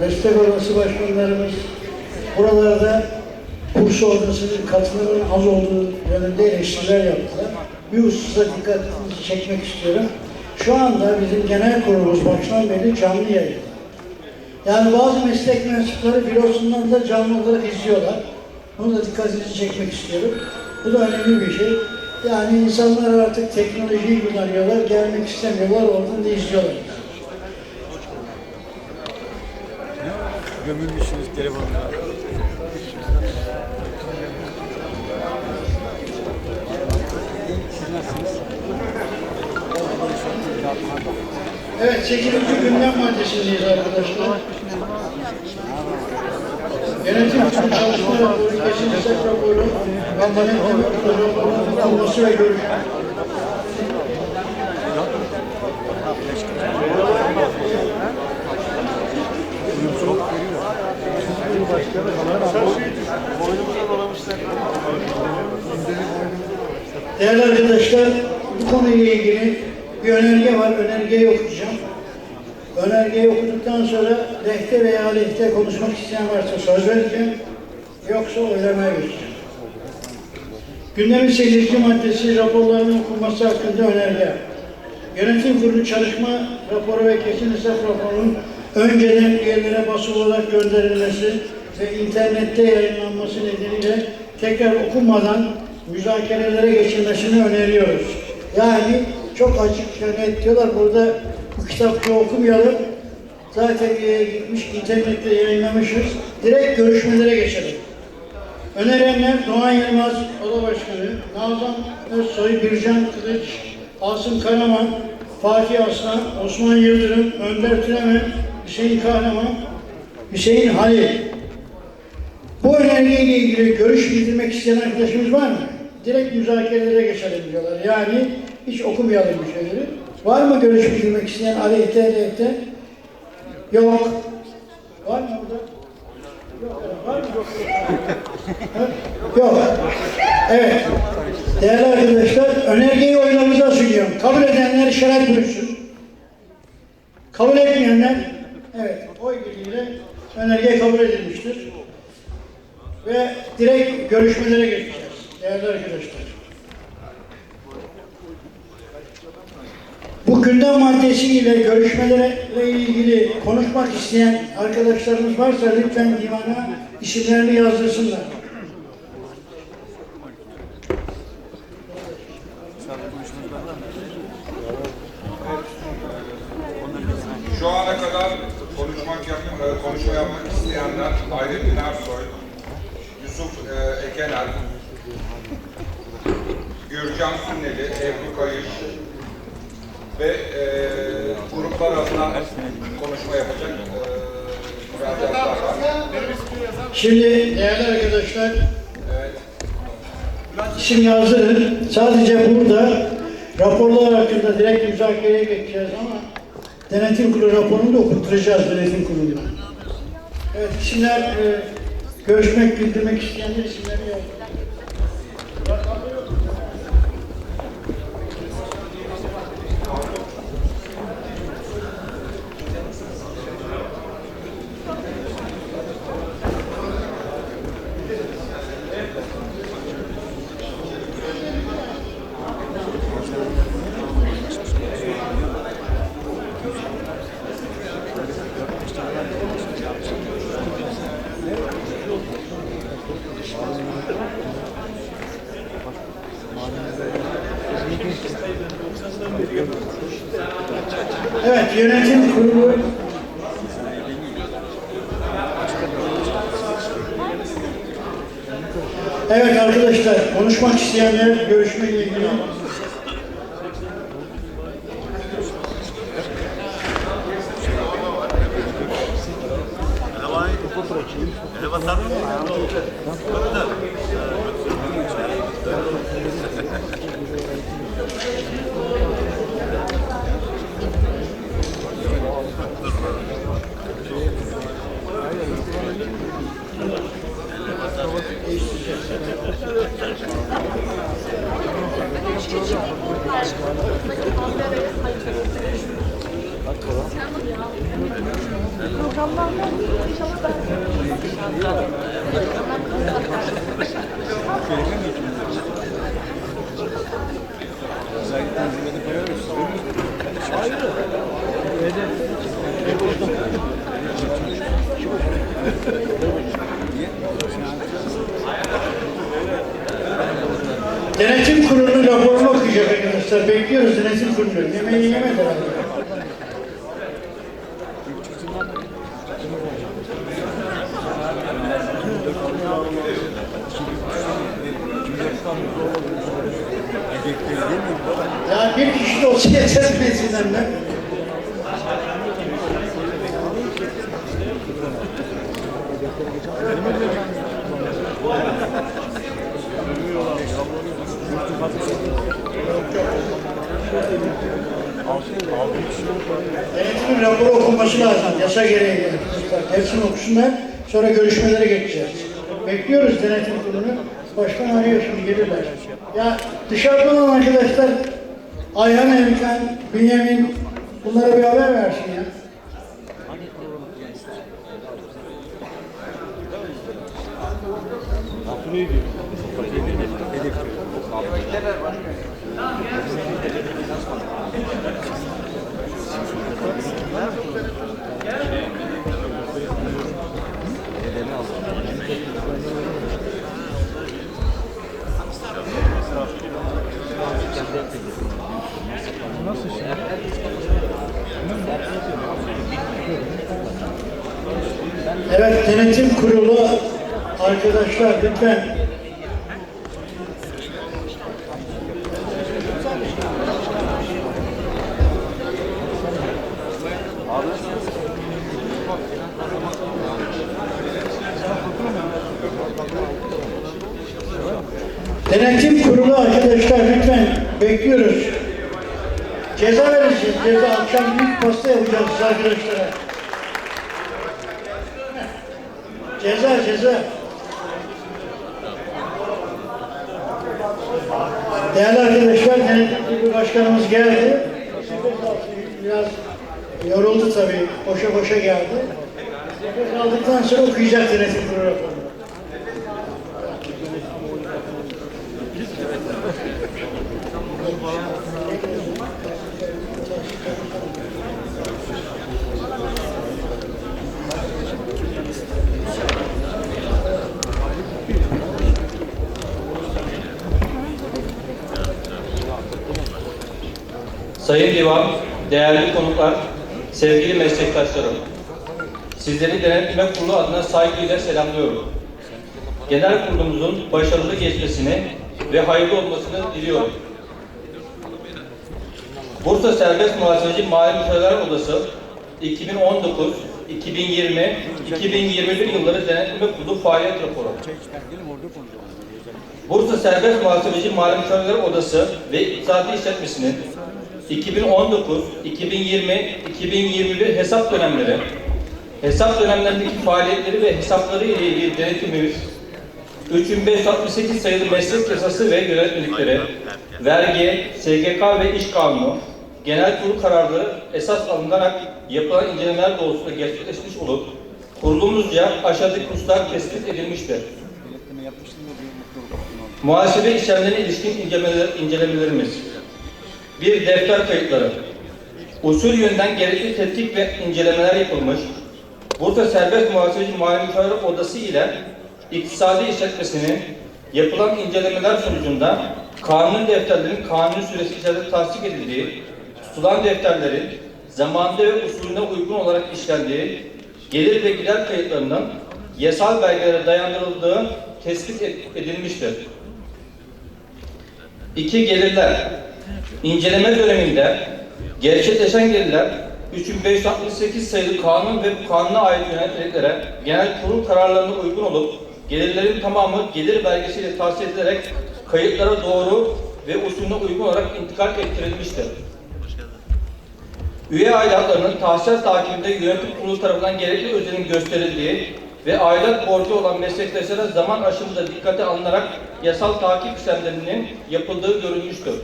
meslek odası başkanlarımız buralarda kurs odasının katılımının az olduğu yönünde eleştiriler yaptılar. Bir hususa dikkatinizi çekmek istiyorum. Şu anda bizim genel kurulumuz baştan beri canlı yayın. Yani bazı meslek mensupları bürosundan da canlı olarak izliyorlar. Bunu da dikkatinizi çekmek istiyorum. Bu da önemli bir şey. Yani insanlar artık teknolojiyi kullanıyorlar, gelmek istemiyorlar, oradan da izliyorlar. Gömülmüşsünüz telefonla. Evet, 8. gündem maddesindeyiz arkadaşlar. Yönetim kurulu çalışma raporu, geçici istek raporu ve denetleme kurulu raporunun alınması ve Değerli arkadaşlar, bu konuyla ilgili bir önerge var. Önergeyi okuyacağım. Önergeyi okuduktan sonra lehte veya aleyhte konuşmak isteyen varsa söz vereceğim. Yoksa oylamaya geçeceğim. Gündemin 8. maddesi raporların okunması hakkında önerge. Yönetim kurulu çalışma raporu ve kesin hesap raporunun önceden üyelere basılı olarak gönderilmesi ve internette yayınlanması nedeniyle tekrar okunmadan müzakerelere geçilmesini öneriyoruz. Yani çok açık ve net diyorlar burada bu kitapçı okumayalım. Zaten e, gitmiş internette yayınlamışız. Direkt görüşmelere geçelim. Önerenler Doğan Yılmaz, Oda Başkanı, Nazan Özsoy, Bircan Kılıç, Asım Karaman, Fatih Aslan, Osman Yıldırım, Önder Türemen, Hüseyin Kahraman, Hüseyin Halil. Bu önergeyle ilgili görüş bildirmek isteyen arkadaşımız var mı? Direkt müzakerelere geçelim diyorlar. Yani hiç okumayalım bu şeyleri. Var mı görüş bildirmek isteyen aleyhte aleyhte? Yok. Var mı burada? Yok. Var mı? Yok. Evet. Değerli arkadaşlar, önergeyi oylamamıza sunuyorum. Kabul edenler işaret buyursun. Kabul etmeyenler, evet, oy birliğiyle önerge kabul edilmiştir. Ve direkt görüşmelere geçeceğiz. Değerli arkadaşlar. Bu gündem maddesiyle görüşmelerle ilgili konuşmak isteyen arkadaşlarımız varsa lütfen divana isimlerini yazdırsınlar. Şu ana kadar konuşmak yap, e, konuşma yapmak isteyenler Hayrettin Ersoy, Yusuf e, Ekener, Gürcan Sünneli, Ebru Kayış ve e, gruplar adına konuşma yapacak e. Şimdi değerli arkadaşlar, isim yazdırın. Sadece burada raporlar hakkında direkt müzakereye geçeceğiz ama denetim kurulu raporunu da okutturacağız denetim kuruluna. Evet, isimler e, görüşmek, bildirmek isteyenler isimlerini yazın. Yönetim kurulu. Evet arkadaşlar, konuşmak isteyenler görüşmeyle ilgili Özellikle zirvede koyar mısınız? Hayır. Hedef. Raporunu okuyacak arkadaşlar. Bekliyoruz denetim kurulu. Yemeğini yemedi herhalde. Ya bir kişi de olsa yeter meclisinden ben. Denetimin raporu okunması lazım. Yasa gereği. Hepsini okusunlar. Sonra görüşmelere geçeceğiz. Bekliyoruz denetim kurulunu. Başkan arıyor şimdi gelirler. Ya dışarıda olan arkadaşlar Ayhan Erkan, Bünyamin bunlara bir haber versin ya. Evet, denetim kurulu arkadaşlar lütfen. Denetim kurulu arkadaşlar lütfen bekliyoruz. Ceza vereceğiz. Ceza akşam büyük pasta yapacağız arkadaşlara. Ceza ceza. Değerli arkadaşlar, kurulu başkanımız geldi. Biraz yoruldu tabii, boşa boşa geldi. Nefes aldıktan sonra okuyacak denetim kurulu Sayın Divan, değerli konuklar, sevgili meslektaşlarım. Sizleri Denetleme Kurulu adına saygıyla selamlıyorum. Genel kurulumuzun başarılı geçmesini ve hayırlı olmasını diliyorum. Bursa Serbest Muhasebeci Mali Müşavirler Odası 2019, 2020, 2021 yılları Denetleme Kurulu faaliyet raporu. Bursa Serbest Muhasebeci Mali Müşavirler Odası ve İktisadi İşletmesi'nin 2019, 2020, 2021 hesap dönemleri, hesap dönemlerindeki faaliyetleri ve hesapları ile ilgili denetimimiz, 3568 sayılı meslek yasası ve yönetmelikleri, vergi, SGK ve iş kanunu, genel kurul kararları esas alınarak yapılan incelemeler doğrultusunda gerçekleşmiş olup, kurulumuzca aşağıdaki hususlar tespit edilmiştir. Muhasebe işlemlerine ilişkin incelemeler, incelemelerimiz. Bir defter kayıtları. Usul yönden gerekli tetkik ve incelemeler yapılmış. Bursa Serbest Muhasebeci Müşavirler Odası ile İktisadi İşletmesi'nin yapılan incelemeler sonucunda kanun defterlerin kanuni süresi içerisinde tasdik edildiği, tutulan defterlerin zamanında ve usulüne uygun olarak işlendiği, gelir ve gider kayıtlarının yasal belgelere dayandırıldığı tespit edilmiştir. İki gelirler. İnceleme döneminde gerçekleşen gelirler 3568 sayılı kanun ve bu kanuna ait yönetmeliklere genel kurul kararlarına uygun olup gelirlerin tamamı gelir belgesiyle tahsil edilerek kayıtlara doğru ve usulüne uygun olarak intikal ettirilmiştir. Üye aidatlarının tahsil takibinde yönetim kurulu tarafından gerekli özenin gösterildiği ve aidat borcu olan meslektaşlara zaman aşımında dikkate alınarak yasal takip işlemlerinin yapıldığı görülmüştür.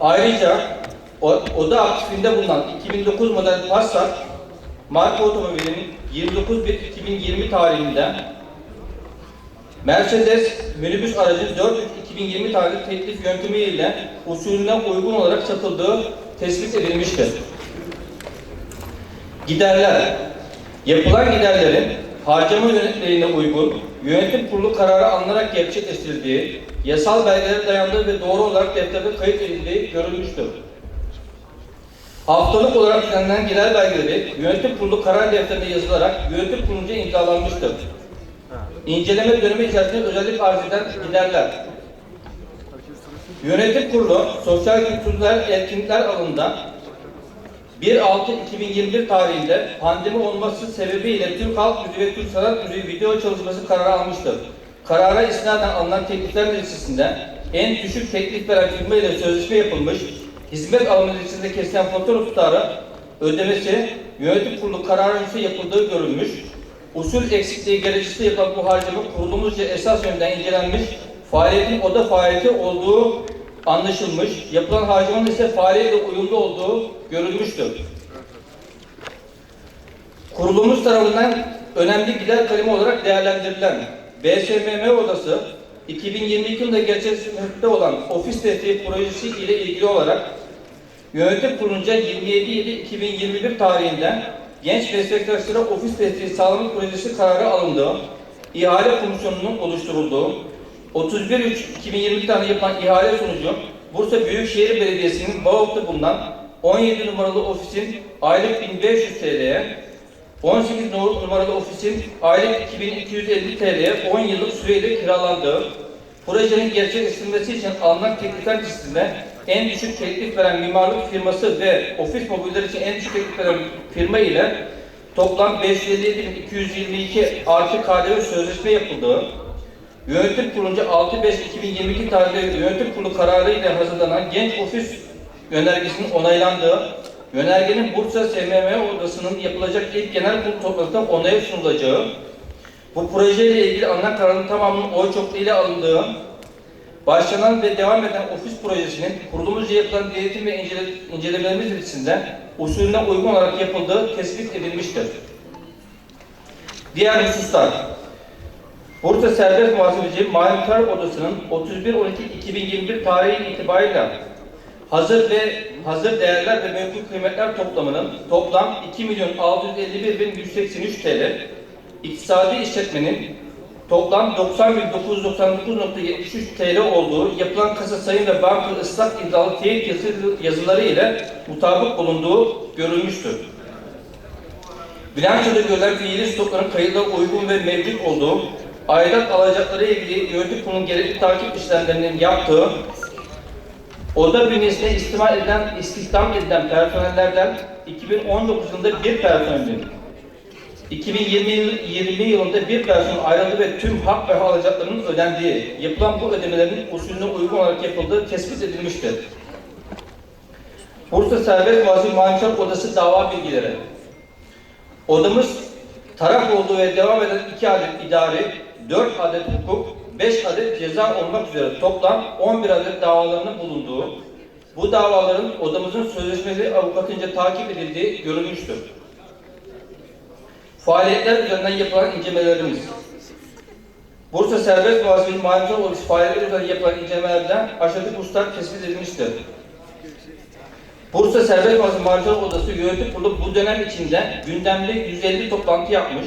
Ayrıca oda aktifinde bulunan 2009 model Passat marka otomobilin 29.1.2020 tarihinde Mercedes minibüs aracın 4.3.2020 tarihli teklif yöntemiyle usulüne uygun olarak satıldığı tespit edilmiştir. Giderler. Yapılan giderlerin harcama yönetmeliğine uygun, yönetim kurulu kararı alınarak gerçekleştirildiği, yasal belgelere dayandığı ve doğru olarak defterde kayıt edildiği görülmüştür. Haftalık olarak düzenlenen gider belgeleri yönetim kurulu karar defterine yazılarak yönetim kurulunca imzalanmıştır. İnceleme dönemi içerisinde özellik arz eden giderler. Yönetim kurulu sosyal kültürler etkinlikler alanında 1.6.2021 tarihinde pandemi olması sebebiyle Türk Halk Müziği ve Türk Sanat Müziği video çalışması kararı almıştır. Karara istinaden alınan teklifler listesinde en düşük teklif veren firma ile sözleşme yapılmış, hizmet alımı listesinde kesilen fatura tutarı ödemesi yönetim kurulu kararı yapıldığı görülmüş, usul eksikliği gerekçesiyle yapılan bu harcama kurulumuzca esas yönden incelenmiş, faaliyetin oda faaliyeti olduğu anlaşılmış, yapılan harcamanın ise faaliyetle uyumlu olduğu görülmüştür. Kurulumuz tarafından önemli gider kalemi olarak değerlendirilen BSMM odası 2022 yılında gerçekleşmekte olan ofis desteği projesi ile ilgili olarak yönetim kurulunca 27.7.2021 tarihinden genç meslektaşlara ofis desteği sağlama projesi kararı alındı. İhale komisyonunun oluşturulduğu 31.3.2022 tarihinde yapılan ihale sonucu Bursa Büyükşehir Belediyesi'nin Bağolt'ta bulunan 17 numaralı ofisin aylık 1500 TL'ye, 18 numaralı ofisin aylık 2250 TL'ye 10 yıllık süreyle kiralandığı, projenin gerçekleştirilmesi için alınan teklifler listesinde en düşük teklif veren mimarlık firması ve ofis mobiller için en düşük teklif veren firma ile toplam 557.222 artı KDV sözleşme yapıldığı, Yönetim kurulunca 6-5-2022 tarihli yönetim kurulu kararı ile hazırlanan genç ofis yönergesinin onaylandığı, yönergenin Bursa SMM odasının yapılacak ilk genel kurulu toplantısında onaya sunulacağı, bu projeyle ilgili alınan kararın tamamının oy çokluğuyla alındığı, başlanan ve devam eden ofis projesinin kurulumuzca yapılan denetim ve incele- incelemelerimiz listesinde usulüne uygun olarak yapıldığı tespit edilmiştir. Diğer hususlar, Bursa Serbest Muhasebeci Maliyetler Odası'nın 31.12.2021 tarihi itibariyle hazır ve hazır değerler ve menkul kıymetler toplamının toplam 2.651.183 TL, iktisadi işletmenin toplam 90.999.73 TL olduğu yapılan kasa sayım ve banka ıslak imzalı teyit yazı, yazıları ile mutabık bulunduğu görülmüştür. Bilançoda görülen fiili stokların kayıtlara uygun ve mevcut olduğu, aidat alacakları ilgili yönetim kurulunun gerekli takip işlemlerinin yaptığı, oda bünyesinde istimal edilen, istihdam edilen personellerden 2019 yılında bir personelin, 2020 yıl- 20 yılında bir personel ayrıldı ve tüm hak ve alacaklarının ödendiği, yapılan bu ödemelerin usulüne uygun olarak yapıldığı tespit edilmiştir. Bursa Serbest Muhasebe Manşet Odası dava bilgileri. Odamız taraf olduğu ve devam eden 2 adet idari, 4 adet hukuk, 5 adet ceza olmak üzere toplam 11 adet davalarının bulunduğu, bu davaların odamızın sözleşmeli avukatınca takip edildiği görülmüştür. Faaliyetler üzerinden yapılan incelemelerimiz. Bursa Serbest Muhasebeci Maliye Odası faaliyetler üzerinden yapılan incelemelerden aşağıdaki hususlar tespit edilmiştir. Bursa Serbest Muhasebe Maliye Odası Yönetim Kurulu bu dönem içinde gündemde 150 toplantı yapmış.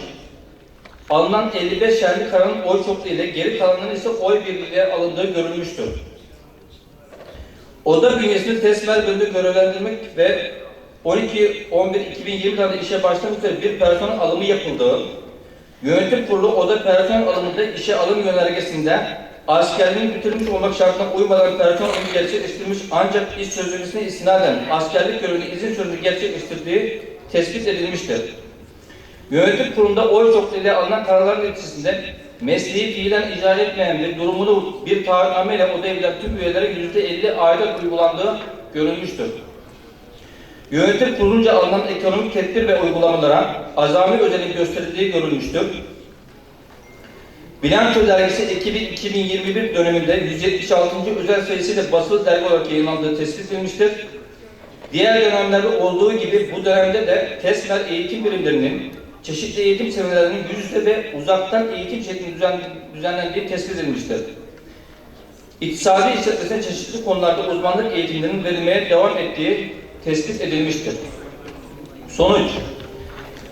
Alınan 55 şerli kararın oy çokluğu ile geri kalanların ise oy birliğiyle alındığı görülmüştür. Oda bünyesinde tesmer bölümü görevlendirmek ve 12-11-2020 tarihinde işe başlamak üzere bir personel alımı yapıldığı, yönetim kurulu oda personel alımında işe alım yönergesinde askerliğini bitirmiş olmak şartına uymadan personel alımı gerçekleştirmiş ancak iş sözleşmesine istinaden askerlik görevini izin süreci gerçekleştirdiği tespit edilmiştir. Yönetim kurulunda oy çokluğuyla alınan kararlar neticesinde mesleği fiilen icra etmeyen ve durumunu bir taahhütname ile odaya bilen tüm üyelere %50 aidat uygulandığı görülmüştür. Yönetim kurulunca alınan ekonomik tedbir ve uygulamalara azami özellik gösterildiği görülmüştür. Bilanço dergisi ekibi 2021 döneminde 176. özel sayısıyla basılı dergi olarak yayınlandığı tespit edilmiştir. Diğer dönemlerde olduğu gibi bu dönemde de TESMER eğitim birimlerinin çeşitli eğitim seviyelerinin yüz yüze ve uzaktan eğitim şeklinde düzen, düzenlendiği tespit edilmiştir. İktisadi işletmesine çeşitli konularda uzmanlık eğitimlerinin verilmeye devam ettiği tespit edilmiştir. Sonuç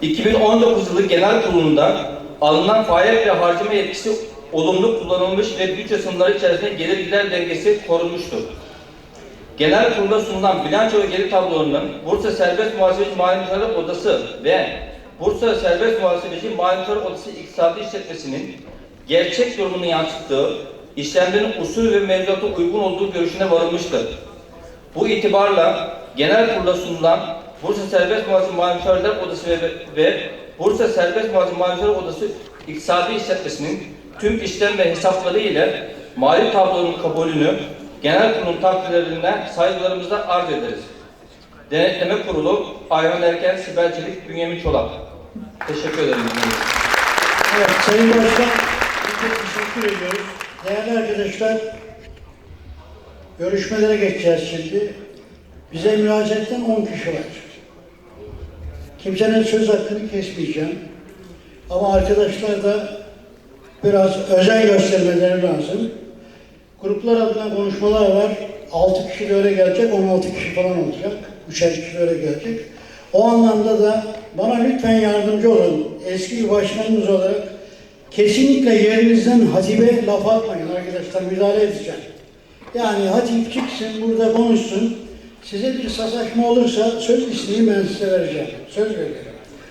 2019 yılı genel kurulunda alınan faaliyet ve harcama yetkisi olumlu kullanılmış ve bütçe sınırları içerisinde gelir gider dengesi korunmuştur. Genel kurulda sunulan bilanço ve geri tablolarının Bursa Serbest Muhasebeci Mali Müşavirler Odası ve Bursa Serbest Muhasebeci Müşavirler Odası İktisadi İşletmesi'nin gerçek durumunu yansıttığı, işlemlerin usul ve mevzuata uygun olduğu görüşüne varılmıştır. Bu itibarla genel kurulda sunulan Bursa Serbest Muhasebe Müşavirler Odası ve, ve Bursa Serbest Muhasebe Mali Müşavirler Odası İktisadi İşletmesi'nin tüm işlem ve hesapları ile mali tablonun kabulünü genel kurulun takdirlerine saygılarımızla arz ederiz. Denetleme Kurulu Ayhan Erken, Sibel Çelik, Bünyamin Çolak. Teşekkür ederim. Evet, Sayın Başkan, çok teşekkür ediyoruz. Değerli arkadaşlar, görüşmelere geçeceğiz şimdi. Bize müracaatten 10 kişi var. Kimsenin söz hakkını kesmeyeceğim. Ama arkadaşlar da biraz özen göstermeleri lazım. Gruplar adına konuşmalar var. 6 kişi de öyle gelecek, 16 kişi falan olacak. Üçer kişi de öyle gelecek. O anlamda da bana lütfen yardımcı olun. Eski başkanımız olarak kesinlikle yerinizden hatibe laf atmayın arkadaşlar. Müdahale edeceğim. Yani hatip çıksın, burada konuşsun. Size bir sataşma olursa söz isteği ben size vereceğim. Söz veriyorum.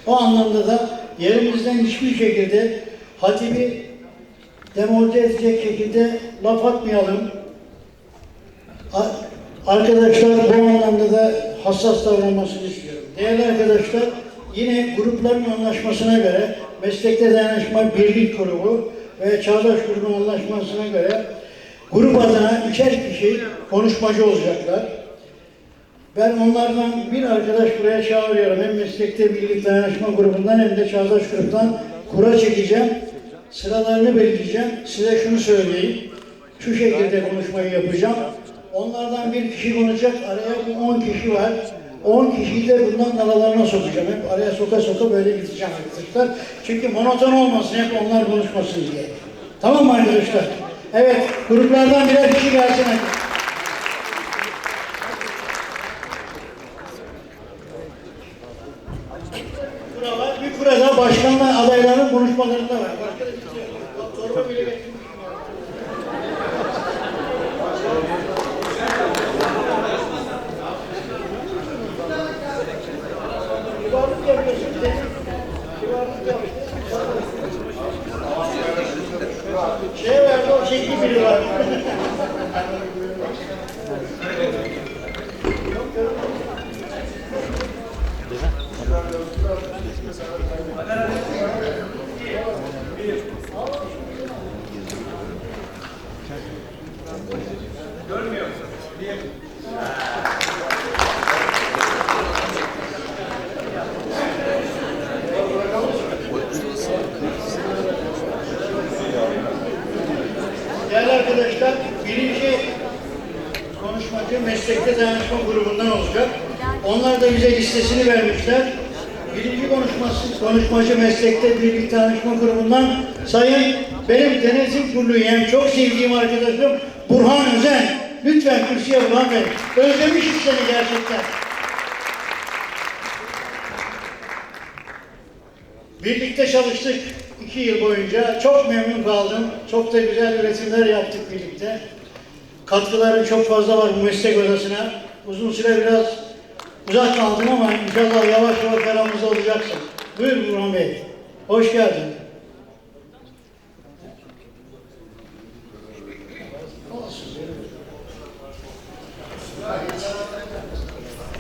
O anlamda da yerimizden hiçbir şekilde hatibi demoralize edecek şekilde laf atmayalım. Arkadaşlar bu anlamda da hassas davranmasını istiyorum. Değerli arkadaşlar, yine grupların anlaşmasına göre Meslekte Dayanışma Birlik Grubu ve Çağdaş Grubun anlaşmasına göre grup adına üçer kişi konuşmacı olacaklar. Ben onlardan bir arkadaş buraya çağırıyorum. Hem Meslekte Birlik Dayanışma Grubu'ndan hem de Çağdaş Grup'tan kura çekeceğim. Sıralarını belirleyeceğim. Size şunu söyleyeyim. Şu şekilde konuşmayı yapacağım. Onlardan bir kişi konuşacak. Araya bu 10 kişi var. 10 kişiyi de bundan aralarına sokacağım. Hep araya soka soka böyle gideceğim arkadaşlar. Çünkü monoton olmasın. Hep onlar konuşmasın diye. Tamam mı arkadaşlar? Evet. Gruplardan birer kişi gelsin. Kura Değerli arkadaşlar, birinci konuşmacı meslekte dayanışma grubundan olacak. Onlar da bize listesini vermişler. Konuşmacı meslekte birlik dayanışma grubundan Sayın benim denetim kurulu üyem, çok sevdiğim arkadaşım Burhan Özen. Lütfen kürsüye Burhan Bey. Özlemişim seni gerçekten. Birlikte çalıştık iki yıl boyunca. Çok memnun kaldım. Çok da güzel üretimler yaptık birlikte. Katkıların çok fazla var bu meslek odasına. Uzun süre biraz uzak kaldım ama inşallah yavaş yavaş aramızda olacaksın. Buyur Burhan Bey. Hoş geldin.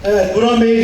Evet Burhan Bey